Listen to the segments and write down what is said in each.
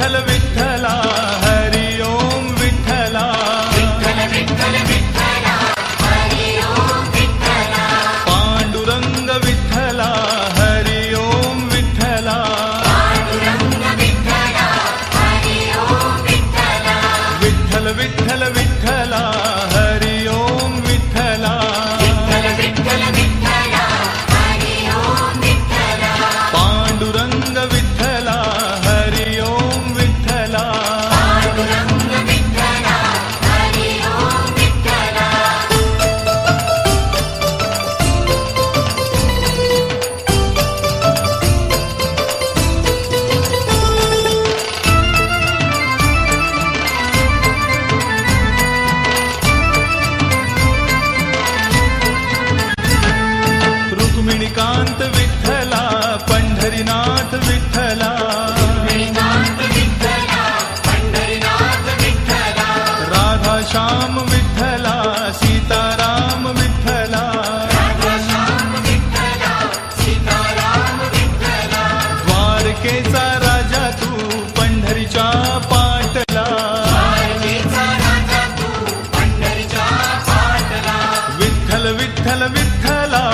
விட்டல் விட்டல் निकांत विठ्ठला पंढरीनाथ विठ्ठला. राधा श्याम विठ्ठला सीताराम विठ्ठला. द्वारकेचा राजा तू पंढरीच्या पाटला. विठ्ठल विठ्ठल विठ्ठला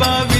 above